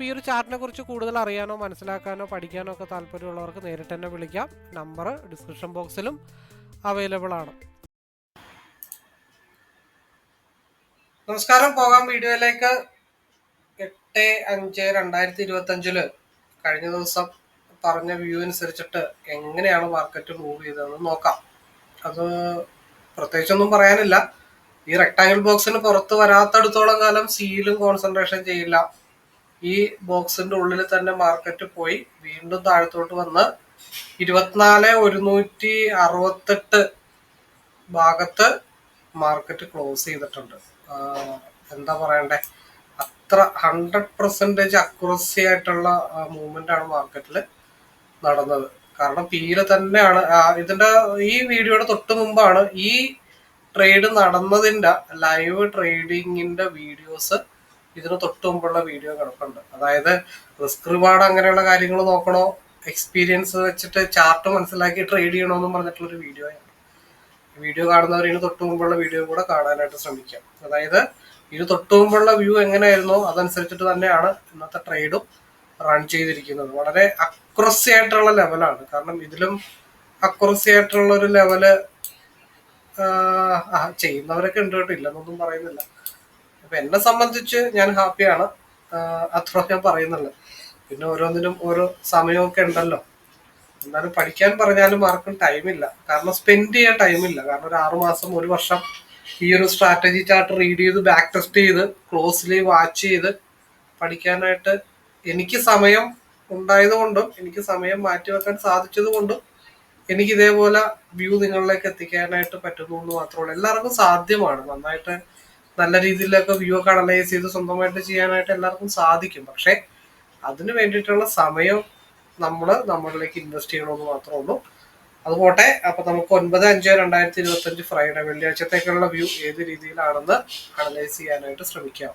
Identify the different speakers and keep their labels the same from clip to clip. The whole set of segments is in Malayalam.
Speaker 1: അപ്പോൾ ഈ ഒരു ചാർട്ടിനെ കുറിച്ച് കൂടുതൽ അറിയാനോ മനസ്സിലാക്കാനോ പഠിക്കാനോ ഒക്കെ താല്പര്യമുള്ളവർക്ക് നേരിട്ട് തന്നെ വിളിക്കാം. നമ്പർ ഡിസ്ക്രിപ്ഷൻ ബോക്സിലും അവൈലബിൾ ആണ്. നമസ്കാരം. പോകാം വീഡിയോയിലേക്ക്. എട്ട് അഞ്ച് രണ്ടായിരത്തി ഇരുപത്തി അഞ്ചിൽ കഴിഞ്ഞ ദിവസം പറഞ്ഞ വ്യൂ അനുസരിച്ചിട്ട് എങ്ങനെയാണ് മാർക്കറ്റ് മൂവ് ചെയ്തതെന്ന് നോക്കാം. അത് പ്രത്യേകിച്ചൊന്നും പറയാനില്ല. ഈ റെക്ടാങ്കിൾ ബോക്സിന് പുറത്ത് വരാത്തടത്തോളം കാലം സീലും കോൺസെൻട്രേഷൻ ചെയ്യില്ല. ഈ ബോക്സിന്റെ ഉള്ളിൽ തന്നെ മാർക്കറ്റ് പോയി. വീണ്ടും താഴത്തോട്ട് വന്ന് ഇരുപത്തിനാല് ഒരുന്നൂറ്റി അറുപത്തെട്ട് ഭാഗത്ത് മാർക്കറ്റ് ക്ലോസ് ചെയ്തിട്ടുണ്ട്. എന്താ പറയണ്ടേ? അത്ര ഹൺഡ്രഡ് പെർസെന്റേജ് അക്യുറസി ആയിട്ടുള്ള മൂവ്മെന്റ് ആണ് മാർക്കറ്റിൽ നടന്നത്. കാരണം പീൽ തന്നെയാണ് ഇതിന്റെ ഈ വീഡിയോയുടെ തൊട്ട് മുമ്പാണ് ഈ ട്രേഡ് നടന്നതിന്റെ ലൈവ് ട്രേഡിങ്ങിന്റെ വീഡിയോസ് ഇതിന് തൊട്ട് മുമ്പുള്ള വീഡിയോ കിടപ്പുണ്ട് അതായത് റിസ്ക് റിവാർഡ് അങ്ങനെയുള്ള കാര്യങ്ങൾ നോക്കണോ? എക്സ്പീരിയൻസ് വെച്ചിട്ട് ചാർട്ട് മനസ്സിലാക്കി ട്രേഡ് ചെയ്യണമെന്നും പറഞ്ഞിട്ടുള്ള ഒരു വീഡിയോ ആണ്. വീഡിയോ കാണുന്നവർ ഇതിന് തൊട്ട് മുമ്പുള്ള വീഡിയോ കൂടെ കാണാനായിട്ട് ശ്രമിക്കാം. അതായത് ഇത് തൊട്ട് മുമ്പുള്ള വ്യൂ എങ്ങനെയായിരുന്നോ? അതനുസരിച്ചിട്ട് തന്നെയാണ് ഇന്നത്തെ ട്രേഡും റൺ ചെയ്തിരിക്കുന്നത്. വളരെ അക്യുറസി ആയിട്ടുള്ള ലെവലാണ് കാരണം ഇതിലും അക്യുറസി ആയിട്ടുള്ള ഒരു ലെവൽ ചെയ്യുന്നവരൊക്കെ ഉണ്ട് കേട്ടോ. ഇല്ലെന്നൊന്നും പറയുന്നില്ല. അപ്പൊ എന്നെ സംബന്ധിച്ച് ഞാൻ ഹാപ്പിയാണ് അത്ര ഞാൻ പറയുന്നുള്ളു പിന്നെ ഓരോന്നിനും ഓരോ സമയമൊക്കെ ഉണ്ടല്ലോ. എന്നാലും പഠിക്കാൻ പറഞ്ഞാലും ആർക്കും ടൈമില്ല കാരണം സ്പെൻഡ് ചെയ്യാൻ ടൈമില്ല കാരണം ഒരു ആറുമാസം ഒരു വർഷം ഈ ഒരു സ്ട്രാറ്റജി ചാർട്ട് റീഡ് ചെയ്ത് ബാക്ക് ടെസ്റ്റ് ചെയ്ത് ക്ലോസ്ലി വാച്ച് ചെയ്ത് പഠിക്കാനായിട്ട് എനിക്ക് സമയം ഉണ്ടായത് കൊണ്ടും എനിക്ക് സമയം മാറ്റിവെക്കാൻ സാധിച്ചത് കൊണ്ടും എനിക്ക് ഇതേപോലെ വ്യൂ നിങ്ങളിലേക്ക് എത്തിക്കാനായിട്ട് പറ്റുന്നു എന്ന് മാത്രമേ ഉള്ളൂ. എല്ലാവർക്കും സാധ്യമാണ്. നന്നായിട്ട് നല്ല രീതിയിലൊക്കെ വ്യൂ ഒക്കെ അനലൈസ് ചെയ്ത് സ്വന്തമായിട്ട് ചെയ്യാനായിട്ട് എല്ലാവർക്കും സാധിക്കും. പക്ഷെ അതിന് വേണ്ടിയിട്ടുള്ള സമയം നമ്മൾ നമ്മളിലേക്ക് ഇൻവെസ്റ്റ് ചെയ്യണമെന്ന് മാത്രമേ ഉള്ളൂ. അത് പോട്ടെ. അപ്പൊ നമുക്ക് ഒൻപത് അഞ്ച് രണ്ടായിരത്തി ഇരുപത്തി അഞ്ച് ഫ്രൈഡേ വെള്ളിയാഴ്ചത്തേക്കുള്ള വ്യൂ ഏത് രീതിയിലാണെന്ന് അനലൈസ് ചെയ്യാനായിട്ട് ശ്രമിക്കാം.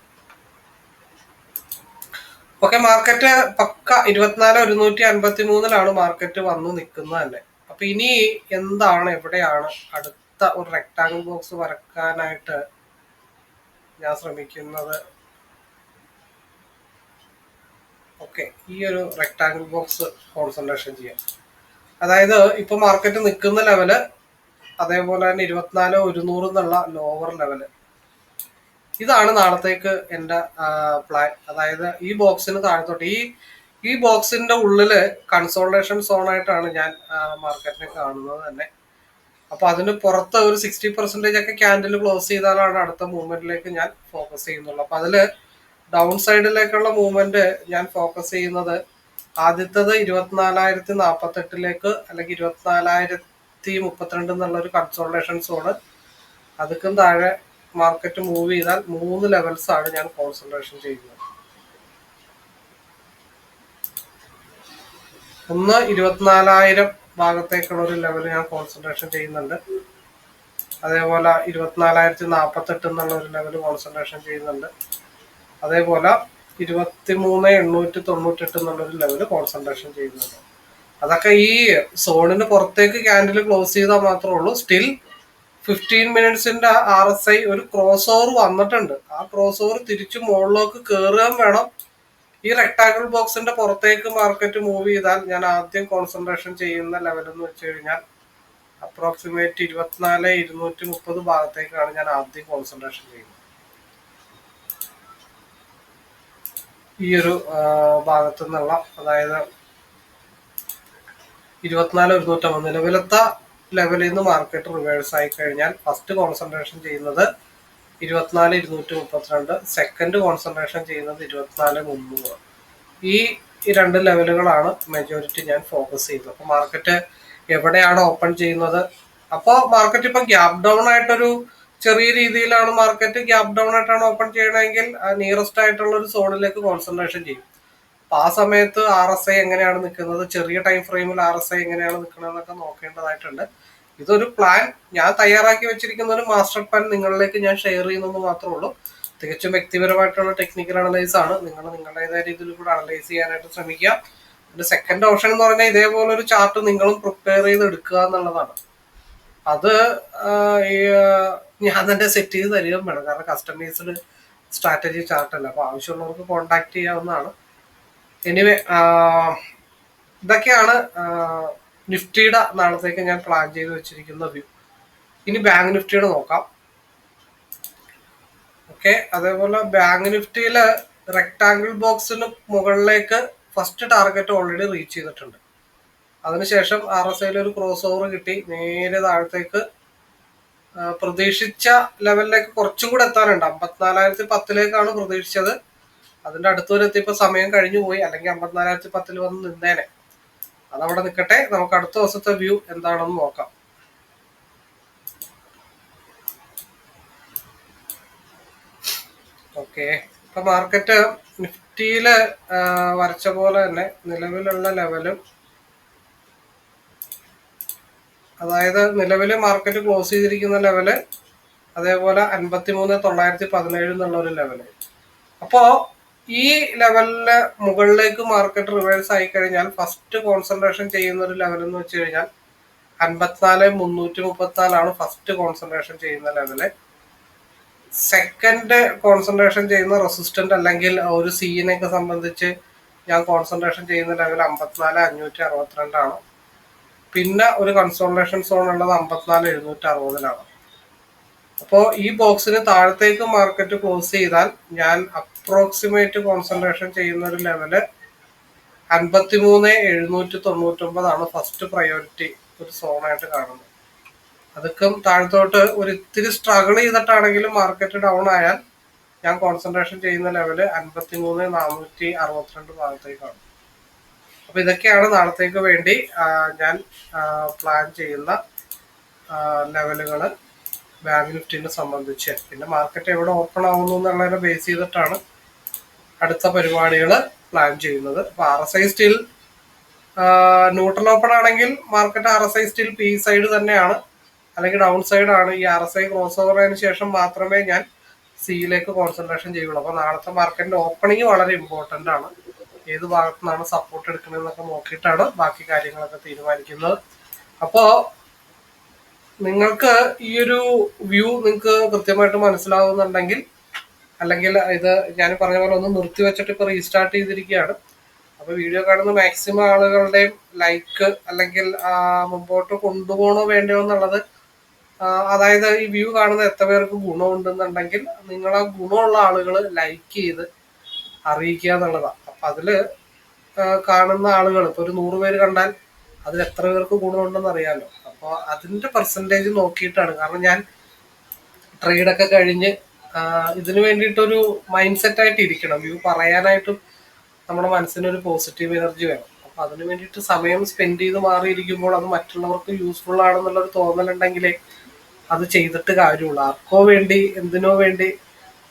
Speaker 1: ഓക്കെ മാർക്കറ്റ് പക്ക ഇരുപത്തിനാല് ഒരുന്നൂറ്റി അൻപത്തി മൂന്നിലാണ് മാർക്കറ്റ് വന്നു നിൽക്കുന്നത് തന്നെ. അപ്പൊ ഇനി എന്താണ് എവിടെയാണ് അടുത്ത ഒരു റെക്ടാങ്കിൾ ബോക്സ് വരക്കാനായിട്ട് ഞാൻ ശ്രമിക്കുന്നത്. ഓക്കെ ഈ ഒരു റെക്ടാങ്കിൾ ബോക്സ് കോൺസെൻട്രേഷൻ ചെയ്യാം. അതായത് ഇപ്പൊ മാർക്കറ്റ് നിൽക്കുന്ന ലെവൽ അതേപോലെ തന്നെ ഇരുപത്തിനാല് ഒരുന്നൂറ് എന്നുള്ള ലോവർ ലെവൽ ഇതാണ് നാളത്തേക്ക് എന്റെ പ്ലാൻ അതായത് ഈ ബോക്സിന് താഴത്തോട്ട് ഈ ഈ ബോക്സിന്റെ ഉള്ളിൽ കൺസോൾട്ടേഷൻ സോൺ ആയിട്ടാണ് ഞാൻ മാർക്കറ്റിനെ കാണുന്നത് തന്നെ. അപ്പൊ അതിന് പുറത്ത് ഒരു സിക്സ്റ്റി പെർസെന്റേജ് ഒക്കെ ക്യാൻഡിൽ ക്ലോസ് ചെയ്താലാണ് അടുത്ത മൂവ്മെന്റിലേക്ക് ഞാൻ ഫോക്കസ് ചെയ്യുന്നുള്ളൂ. അപ്പൊ അതിൽ ഡൗൺ സൈഡിലേക്കുള്ള മൂവ്മെന്റ് ഞാൻ ഫോക്കസ് ചെയ്യുന്നത് ആദ്യത്തത് ഇരുപത്തിനാലായിരത്തി നാൽപ്പത്തി എട്ടിലേക്ക് അല്ലെങ്കിൽ ഇരുപത്തിനാലായിരത്തി മുപ്പത്തിരണ്ട് എന്നുള്ള ഒരു കൺസോൾട്ടേഷൻ സോണ് അതുക്കും താഴെ മാർക്കറ്റ് മൂവ് ചെയ്താൽ മൂന്ന് ലെവൽസ് ആണ് ഞാൻ കോൺസെൻട്രേഷൻ ചെയ്യുന്നത്. ഒന്ന് ഇരുപത്തിനാലായിരം ഭാഗത്തേക്കുള്ള ഒരു ലെവൽ ഞാൻ കോൺസെൻട്രേഷൻ ചെയ്യുന്നുണ്ട്. അതേപോലെ ഇരുപത്തിനാലായിരത്തി നാൽപ്പത്തെട്ട് എന്നുള്ള ഒരു ലെവൽ കോൺസെൻട്രേഷൻ ചെയ്യുന്നുണ്ട്. അതേപോലെ ഇരുപത്തി മൂന്ന് എണ്ണൂറ്റി തൊണ്ണൂറ്റെട്ട് എന്നുള്ളൊരു ലെവൽ കോൺസെൻട്രേഷൻ ചെയ്യുന്നുണ്ട്. അതൊക്കെ ഈ സോണിന് പുറത്തേക്ക് ക്യാൻഡിൽ ക്ലോസ് ചെയ്താൽ മാത്രമേ ഉള്ളൂ. സ്റ്റിൽ ഫിഫ്റ്റീൻ മിനിറ്റ്സിന്റെ ആർ എസ് ഐ ഒരു ക്രോസ് ഓവർ വന്നിട്ടുണ്ട്. ആ ക്രോസ് ഓവർ തിരിച്ചു മുകളിലേക്ക് കയറുകയും വേണം. ഈ റെക്ടാങ്കിൾ ബോക്സിന്റെ പുറത്തേക്ക് മാർക്കറ്റ് മൂവ് ചെയ്താൽ ഞാൻ ആദ്യം കോൺസെൻട്രേഷൻ ചെയ്യുന്ന ലെവൽ എന്ന് വെച്ച് കഴിഞ്ഞാൽ അപ്രോക്സിമേറ്റ് ഇരുപത്തിനാല് ഇരുന്നൂറ്റി മുപ്പത് ഭാഗത്തേക്കാണ് ഞാൻ ആദ്യം കോൺസെൻട്രേഷൻ ചെയ്യുന്നത്. ഈ ഒരു ഭാഗത്തു നിന്നുള്ള അതായത് ഇരുപത്തിനാല് ഇരുന്നൂറ്റമ്പത് നിലവിലത്തെ ലെവലിൽ നിന്ന് മാർക്കറ്റ് റിവേഴ്സ് ആയി കഴിഞ്ഞാൽ ഫസ്റ്റ് കോൺസെൻട്രേഷൻ ചെയ്യുന്നത് ഇരുപത്തിനാല് ഇരുന്നൂറ്റി മുപ്പത്തിരണ്ട്. സെക്കൻഡ് കോൺസെൻട്രേഷൻ ചെയ്യുന്നത് ഇരുപത്തിനാല് മുന്നൂറ്. ഈ രണ്ട് ലെവലുകളാണ് മെജോറിറ്റി ഞാൻ ഫോക്കസ് ചെയ്യുന്നത്. അപ്പോൾ മാർക്കറ്റ് എവിടെയാണ് ഓപ്പൺ ചെയ്യുന്നത്? അപ്പോൾ മാർക്കറ്റ് ഇപ്പം ഗ്യാപ് ഡൗൺ ആയിട്ടൊരു ചെറിയ രീതിയിലാണ് മാർക്കറ്റ് ഗ്യാപ് ഡൗൺ ആയിട്ടാണ് ഓപ്പൺ ചെയ്യണമെങ്കിൽ നിയറസ്റ്റ് ആയിട്ടുള്ള ഒരു സോണിലേക്ക് കോൺസെൻട്രേഷൻ ചെയ്യും. അപ്പൊ ആ സമയത്ത് ആർ എസ് ഐ എങ്ങനെയാണ് നിൽക്കുന്നത്? ചെറിയ ടൈം ഫ്രെയിമിൽ ആർ എസ് ഐ എങ്ങനെയാണ് നിൽക്കുന്നതെന്നൊക്കെ നോക്കേണ്ടതായിട്ടുണ്ട്. ഇതൊരു പ്ലാൻ ഞാൻ തയ്യാറാക്കി വെച്ചിരിക്കുന്ന ഒരു മാസ്റ്റർ പ്ലാൻ നിങ്ങളിലേക്ക് ഞാൻ ഷെയർ ചെയ്യുന്നത് മാത്രമേ ഉള്ളൂ. തികച്ചും വ്യക്തിപരമായിട്ടുള്ള ടെക്നിക്കൽ അനലൈസ് ആണ്. നിങ്ങൾ നിങ്ങളുടേതായ രീതിയിൽ കൂടെ അനലൈസ് ചെയ്യാനായിട്ട് ശ്രമിക്കുക. പിന്നെ സെക്കൻഡ് ഓപ്ഷൻ എന്ന് പറഞ്ഞാൽ ഇതേപോലെ ഒരു ചാർട്ട് നിങ്ങളും പ്രിപ്പയർ ചെയ്ത് എടുക്കുക എന്നുള്ളതാണ്. അത് ഞാൻ തന്നെ സെറ്റ് ചെയ്ത് തരികയും വേണം. കാരണം കസ്റ്റമൈസ്ഡ് സ്ട്രാറ്റജി ചാർട്ട് അല്ല? അപ്പോൾ ആവശ്യമുള്ളവർക്ക് കോണ്ടാക്ട് ചെയ്യാവുന്നതാണ്. എനിവേ ഇതൊക്കെയാണ് നിഫ്റ്റിയുടെ നാളത്തേക്ക് ഞാൻ പ്ലാൻ ചെയ്ത് വെച്ചിരിക്കുന്ന വ്യൂ ഇനി ബാങ്ക് നിഫ്റ്റിയുടെ നോക്കാം. ഓക്കെ അതേപോലെ ബാങ്ക് നിഫ്റ്റിയിൽ റെക്ടാങ്കിൾ ബോക്സിന് മുകളിലേക്ക് ഫസ്റ്റ് ടാർഗറ്റ് ഓൾറെഡി റീച്ച് ചെയ്തിട്ടുണ്ട്. അതിനുശേഷം ആർ എസ് ഐയിൽ ഒരു ക്രോസ് ഓവർ കിട്ടി. നേരെ താഴത്തേക്ക് പ്രതീക്ഷിച്ച ലെവലിലേക്ക് കുറച്ചും കൂടെ എത്താനുണ്ട്. അമ്പത്തിനാലായിരത്തി പത്തിലേക്കാണ് പ്രതീക്ഷിച്ചത്. അതിന്റെ അടുത്തൊരു എത്തിയപ്പോൾ സമയം കഴിഞ്ഞു പോയി അല്ലെങ്കിൽ അമ്പത്തിനാലായിരത്തി പത്തിൽ വന്ന് നിന്നേനെ. അതവിടെ നിൽക്കട്ടെ നമുക്ക് അടുത്ത ദിവസത്തെ വ്യൂ എന്താണെന്ന് നോക്കാം. ഓക്കെ. ഇപ്പൊ മാർക്കറ്റ് നിഫ്റ്റിയിൽ വരച്ച പോലെ തന്നെ നിലവിലുള്ള ലെവലും അതായത് നിലവിൽ മാർക്കറ്റ് ക്ലോസ് ചെയ്തിരിക്കുന്ന ലെവൽ അതേപോലെ അൻപത്തി മൂന്ന് തൊള്ളായിരത്തി പതിനേഴ് എന്നുള്ള ഒരു ലെവൽ. അപ്പോ ഈ ലെവലിൽ മുകളിലേക്ക് മാർക്കറ്റ് റിവേഴ്സ് ആയി കഴിഞ്ഞാൽ ഫസ്റ്റ് കോൺസെൻട്രേഷൻ ചെയ്യുന്ന ഒരു ലെവൽ എന്ന് വെച്ച് കഴിഞ്ഞാൽ അൻപത്തിനാല് മുന്നൂറ്റി മുപ്പത്തിനാലാണ് ഫസ്റ്റ് കോൺസെൻട്രേഷൻ ചെയ്യുന്ന ലെവൽ സെക്കൻഡ് കോൺസെൻട്രേഷൻ ചെയ്യുന്ന റെസിസ്റ്റന്റ് അല്ലെങ്കിൽ ഒരു സീനെയൊക്കെ സംബന്ധിച്ച് ഞാൻ കോൺസെൻട്രേഷൻ ചെയ്യുന്ന ലെവൽ അമ്പത്തിനാല് അഞ്ഞൂറ്റി അറുപത്തിരണ്ടാണ്. പിന്നെ ഒരു കൺസോൾട്ടേഷൻ സോൺ ഉള്ളത് അമ്പത്തിനാല് എഴുന്നൂറ്റി അറുപതിലാണ് അപ്പോൾ ഈ ബോക്സിന് താഴത്തേക്ക് മാർക്കറ്റ് ക്ലോസ് ചെയ്താൽ ഞാൻ അപ്രോക്സിമേറ്റ് കോൺസെൻട്രേഷൻ ചെയ്യുന്ന ഒരു ലെവൽ അൻപത്തി മൂന്ന് എഴുന്നൂറ്റി തൊണ്ണൂറ്റൊമ്പതാണ് ഫസ്റ്റ് പ്രയോറിറ്റി ഒരു സോണായിട്ട് കാണുന്നത്. അതൊക്കെ താഴത്തോട്ട് ഒരു ഇത്തിരി സ്ട്രഗിൾ ചെയ്തിട്ടാണെങ്കിലും മാർക്കറ്റ് ഡൗൺ ആയാൽ ഞാൻ കോൺസെൻട്രേഷൻ ചെയ്യുന്ന ലെവൽ അൻപത്തി മൂന്ന് നാനൂറ്റി അറുപത്തിരണ്ട് ഭാഗത്തേക്കാണ് അപ്പൊ ഇതൊക്കെയാണ് നാളത്തേക്ക് വേണ്ടി ഞാൻ പ്ലാൻ ചെയ്യുന്ന ലെവലുകൾ ബാങ്ക് നിഫ്റ്റിനെ സംബന്ധിച്ച്. പിന്നെ മാർക്കറ്റ് എവിടെ ഓപ്പൺ ആവുന്നു എന്നുള്ളതിനെ ബേസ് ചെയ്തിട്ടാണ് അടുത്ത പരിപാടികൾ പ്ലാൻ ചെയ്യുന്നത്. അപ്പൊ R S I still neutral open ആണെങ്കിൽ market R S I still up side തന്നെയാണ്. അല്ലെങ്കിൽ ഡൗൺ സൈഡ് ആണ്. ഈ ആർ എസ് ഐ ക്രോസ് ഓവറിന് ശേഷം മാത്രമേ ഞാൻ സിയിലേക്ക് കോൺസെൻട്രേഷൻ ചെയ്യുള്ളൂ. അപ്പൊ നാളത്തെ മാർക്കറ്റിന്റെ ഓപ്പണിംഗ് വളരെ ഇമ്പോർട്ടന്റ് ആണ്. ഏത് ഭാഗത്തു നിന്നാണ് സപ്പോർട്ട് എടുക്കണമെന്നൊക്കെ നോക്കിയിട്ടാണ് ബാക്കി കാര്യങ്ങളൊക്കെ തീരുമാനിക്കുന്നത്. അപ്പോ നിങ്ങൾക്ക് ഈ ഒരു വ്യൂ നിങ്ങൾക്ക് കൃത്യമായിട്ട് മനസ്സിലാവുന്നുണ്ടെങ്കിൽ അല്ലെങ്കിൽ ഇത് ഞാൻ പറഞ്ഞ പോലെ ഒന്ന് നിർത്തി വെച്ചിട്ട് ഇപ്പൊ റീസ്റ്റാർട്ട് ചെയ്തിരിക്കുകയാണ്. അപ്പൊ വീഡിയോ കാണുന്ന മാക്സിമം ആളുകളുടെയും ലൈക്ക് അല്ലെങ്കിൽ മുമ്പോട്ട് കൊണ്ടുപോകണോ വേണ്ടയോ എന്നുള്ളത് അതായത് ഈ വ്യൂ കാണുന്ന എത്ര പേർക്ക് ഗുണമുണ്ടെന്നുണ്ടെങ്കിൽ നിങ്ങൾ ആ ഗുണമുള്ള ആളുകൾ ലൈക്ക് ചെയ്ത് അറിയിക്കുക എന്നുള്ളതാണ് അപ്പൊ അതിൽ കാണുന്ന ആളുകൾ ഇപ്പൊ ഒരു നൂറ് പേര് കണ്ടാൽ അതിൽ എത്ര പേർക്ക് ഗുണമുണ്ടെന്ന് അറിയാമല്ലോ അപ്പോൾ അതിന്റെ പെർസെന്റേജ് നോക്കിയിട്ടാണ്. കാരണം ഞാൻ ട്രേഡൊക്കെ കഴിഞ്ഞ് ഇതിനു വേണ്ടിയിട്ടൊരു മൈൻഡ് സെറ്റ് ആയിട്ട് ഇരിക്കണം. വ്യൂ പറയാനായിട്ടും നമ്മുടെ മനസ്സിനൊരു പോസിറ്റീവ് എനർജി വേണം. അപ്പൊ അതിനു വേണ്ടിയിട്ട് സമയം സ്പെൻഡ് ചെയ്ത് മാറിയിരിക്കുമ്പോൾ അത് മറ്റുള്ളവർക്ക് യൂസ്ഫുൾ ആണെന്നുള്ളൊരു തോന്നലുണ്ടെങ്കിലേ അത് ചെയ്തിട്ട് കാര്യമുള്ളൂ. ആർക്കോ വേണ്ടി എന്തിനോ വേണ്ടി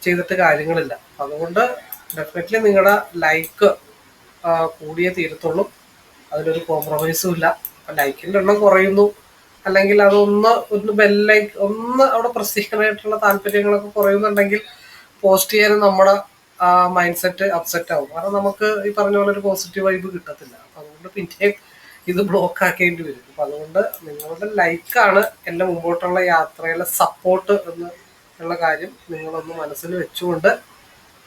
Speaker 1: ചെയ്തിട്ട് കാര്യങ്ങളില്ല. അതുകൊണ്ട് ഡെഫിനറ്റ്ലി നിങ്ങളുടെ ലൈക്ക് കൂടിയേ തീരത്തുള്ളൂ. അതിലൊരു കോംപ്രമൈസും ഇല്ല. ലൈക്കിന്റെ എണ്ണം കുറയുന്നു. അല്ലെങ്കിൽ അതൊന്ന് ഒന്ന് ബെല്ലൈക്ക് ഒന്ന് അവിടെ പ്രസ് താല്പര്യങ്ങളൊക്കെ കുറയുന്നുണ്ടെങ്കിൽ പോസ്റ്റ് ചെയ്യാനും നമ്മുടെ മൈൻഡ് സെറ്റ് അപ്സെറ്റ് ആവും. കാരണം നമുക്ക് ഈ പറഞ്ഞ പോലെ ഒരു പോസിറ്റീവ് വൈബ് കിട്ടത്തില്ല. അപ്പൊ അതുകൊണ്ട് പിന്നെയും ഇത് ബ്ലോക്ക് ആക്കേണ്ടി വരും. അപ്പൊ അതുകൊണ്ട് നിങ്ങളുടെ ലൈക്കാണ് എന്റെ മുമ്പോട്ടുള്ള യാത്രയിലെ സപ്പോർട്ട് എന്ന് ഉള്ള കാര്യം നിങ്ങളൊന്ന് മനസ്സിൽ വെച്ചുകൊണ്ട്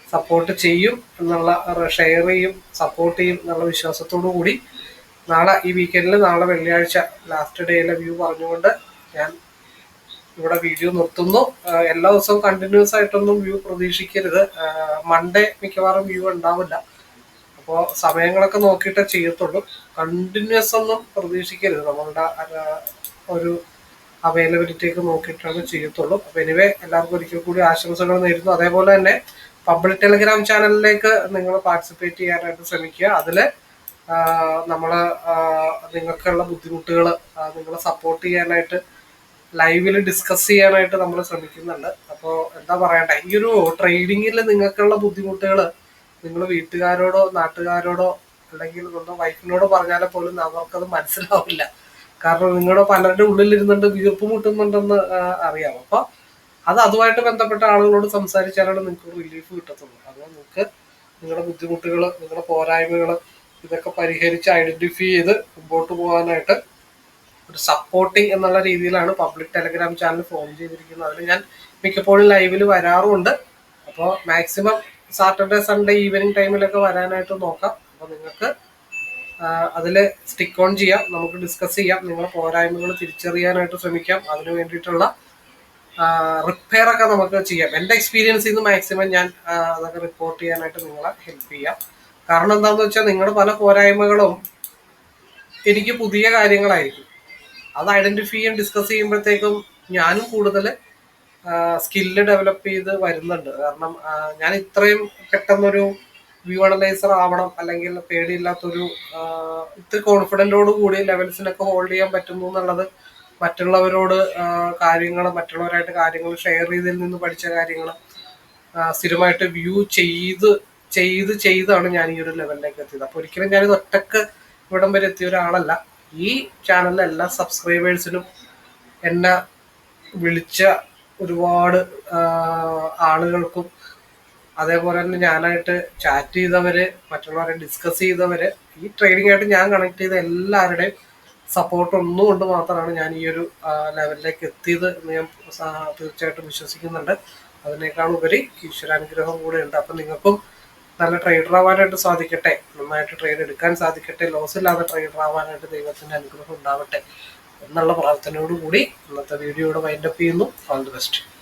Speaker 1: സപ്പോർട്ട് ചെയ്യും എന്നുള്ള ഷെയർ ചെയ്യും സപ്പോർട്ട് ചെയ്യും എന്നുള്ള വിശ്വാസത്തോടു കൂടി നാളെ ഈ വീക്കെൻഡിൽ നാളെ വെള്ളിയാഴ്ച ലാസ്റ്റ് ഡേയിലെ വ്യൂ പറഞ്ഞുകൊണ്ട് ഞാൻ ഇവിടെ വീഡിയോ നിർത്തുന്നു. എല്ലാ ദിവസവും കണ്ടിന്യൂസ് ആയിട്ടൊന്നും വ്യൂ പ്രതീക്ഷിക്കരുത്. മൺഡേ മിക്കവാറും വ്യൂ ഉണ്ടാവില്ല. അപ്പോൾ സമയങ്ങളൊക്കെ നോക്കിയിട്ടേ ചെയ്യത്തുള്ളൂ. കണ്ടിന്യൂസ് ഒന്നും പ്രതീക്ഷിക്കരുത്. നമ്മളുടെ ഒരു അവൈലബിലിറ്റി ഒക്കെ നോക്കിയിട്ടാണ് ചെയ്യത്തുള്ളൂ. അപ്പോൾ എനിവേ എല്ലാവർക്കും ഒരിക്കൽ കൂടി ആശംസകൾ നേരുന്നു. അതേപോലെ തന്നെ പബ്ലിക് ടെലിഗ്രാം ചാനലിലേക്ക് നിങ്ങൾ പാർട്ടിസിപ്പേറ്റ് ചെയ്യാനായിട്ട് ശ്രമിക്കുക. അതിൽ നമ്മൾ നിങ്ങൾക്കുള്ള ബുദ്ധിമുട്ടുകൾ നിങ്ങളെ സപ്പോർട്ട് ചെയ്യാനായിട്ട് ലൈവിൽ ഡിസ്കസ് ചെയ്യാനായിട്ട് നമ്മൾ ശ്രമിക്കുന്നുണ്ട്. അപ്പോൾ എന്താ പറയണ്ടേ? ഈ ഒരു ട്രേഡിങ്ങിൽ നിങ്ങൾക്കുള്ള ബുദ്ധിമുട്ടുകൾ നിങ്ങൾ വീട്ടുകാരോടോ നാട്ടുകാരോടോ അല്ലെങ്കിൽ സ്വന്തം വൈഫിനോടോ പറഞ്ഞാലേ പോലും അവർക്കത് മനസ്സിലാവില്ല. കാരണം നിങ്ങളുടെ പലരുടെ ഉള്ളിലിരുന്നുണ്ട് വീർപ്പ് മുട്ടുന്നുണ്ടെന്ന് അറിയാം അപ്പോൾ അത് അതുമായിട്ട് ബന്ധപ്പെട്ട ആളുകളോട് സംസാരിച്ചാലാണ് നിങ്ങൾക്ക് റിലീഫ് കിട്ടത്തുള്ളൂ. അതുകൊണ്ട് നിങ്ങൾക്ക് നിങ്ങളുടെ ബുദ്ധിമുട്ടുകൾ നിങ്ങളുടെ പോരായ്മകൾ ഇതൊക്കെ പരിഹരിച്ച് ഐഡന്റിഫൈ ചെയ്ത് മുമ്പോട്ട് പോകാനായിട്ട് ഒരു സപ്പോർട്ടിങ് എന്നുള്ള രീതിയിലാണ് പബ്ലിക് ടെലഗ്രാം ചാനൽ ഫോം ചെയ്തിരിക്കുന്നത്. അതിൽ ഞാൻ മിക്കപ്പോഴും ലൈവിൽ വരാറുമുണ്ട്. അപ്പോൾ മാക്സിമം സാറ്റർഡേ സൺഡേ ഈവനിങ് ടൈമിലൊക്കെ വരാനായിട്ട് നോക്കാം. അപ്പോൾ നിങ്ങൾക്ക് അതിൽ സ്റ്റിക്ക് ഓൺ ചെയ്യാം. നമുക്ക് ഡിസ്കസ് ചെയ്യാം. നിങ്ങളുടെ പോരായ്മകൾ തിരിച്ചറിയാനായിട്ട് ശ്രമിക്കാം. അതിന് വേണ്ടിയിട്ടുള്ള റിപ്പയർ ഒക്കെ നമുക്ക് ചെയ്യാം. എന്റെ എക്സ്പീരിയൻസിൽ നിന്ന് മാക്സിമം ഞാൻ അതൊക്കെ റിപ്പോർട്ട് ചെയ്യാനായിട്ട് നിങ്ങളെ ഹെൽപ്പ് ചെയ്യാം. കാരണം എന്താണെന്ന് വെച്ചാൽ നിങ്ങളുടെ പല പോരായ്മകളും എനിക്ക് പുതിയ കാര്യങ്ങളായിരിക്കും. അത് ഐഡന്റിഫൈ ചെയ്യാൻ ഡിസ്കസ് ചെയ്യുമ്പോഴത്തേക്കും ഞാനും കൂടുതൽ സ്കില്ല് ഡെവലപ്പ് ചെയ്ത് വരുന്നുണ്ട്. കാരണം ഞാൻ ഇത്രയും പെട്ടെന്നൊരു വ്യൂ അനലൈസർ ആവണം അല്ലെങ്കിൽ പേടിയില്ലാത്തൊരു ഇത്ര കോൺഫിഡന്റോട് കൂടി ലെവൽസിനൊക്കെ ഹോൾഡ് ചെയ്യാൻ പറ്റുന്നു എന്നുള്ളത് മറ്റുള്ളവരോട് കാര്യങ്ങൾ മറ്റുള്ളവരായിട്ട് കാര്യങ്ങൾ ഷെയർ ചെയ്തതിൽ നിന്ന് പഠിച്ച കാര്യങ്ങൾ സ്ഥിരമായിട്ട് വ്യൂ ചെയ്ത് ചെയ്ത് ചെയ്താണ് ഞാൻ ഈ ഒരു ലെവലിലേക്ക് എത്തിയത്. അപ്പോൾ ഒരിക്കലും ഞാനിത് ഒറ്റയ്ക്ക് ഇവിടം വരെ എത്തിയ ഒരാളല്ല. ഈ ചാനലിലെ എല്ലാ സബ്സ്ക്രൈബേഴ്സിനും എന്നെ വിളിച്ച ഒരുപാട് ആളുകൾക്കും അതേപോലെ തന്നെ ഞാനായിട്ട് ചാറ്റ് ചെയ്തവര് മറ്റുള്ളവരെ ഡിസ്കസ് ചെയ്തവര് ഈ ട്രെയിനിങ് ആയിട്ട് ഞാൻ കണക്ട് ചെയ്ത എല്ലാവരുടെയും സപ്പോർട്ട് ഒന്നുകൊണ്ട് മാത്രമാണ് ഞാൻ ഈ ഒരു ലെവലിലേക്ക് എത്തിയത് എന്ന് ഞാൻ തീർച്ചയായിട്ടും വിശ്വസിക്കുന്നുണ്ട്. അതിനേക്കാൾ ഉപരി ഈശ്വരാനുഗ്രഹം കൂടെ ഉണ്ട്. അപ്പം നിങ്ങൾക്കും നല്ല ട്രേഡർ ആവാനായിട്ട് സാധിക്കട്ടെ. നന്നായിട്ട് ട്രേഡ് എടുക്കാൻ സാധിക്കട്ടെ. ലോസ് ഇല്ലാതെ ട്രേഡർ ആവാനായിട്ട് ദൈവത്തിന്റെ അനുഗ്രഹം ഉണ്ടാവട്ടെ. എന്നുള്ള പ്രാർത്ഥനയോടുകൂടി ഇന്നത്തെ വീഡിയോയുടെ വൈൻഡപ്പ് ചെയ്യുന്നു. All the best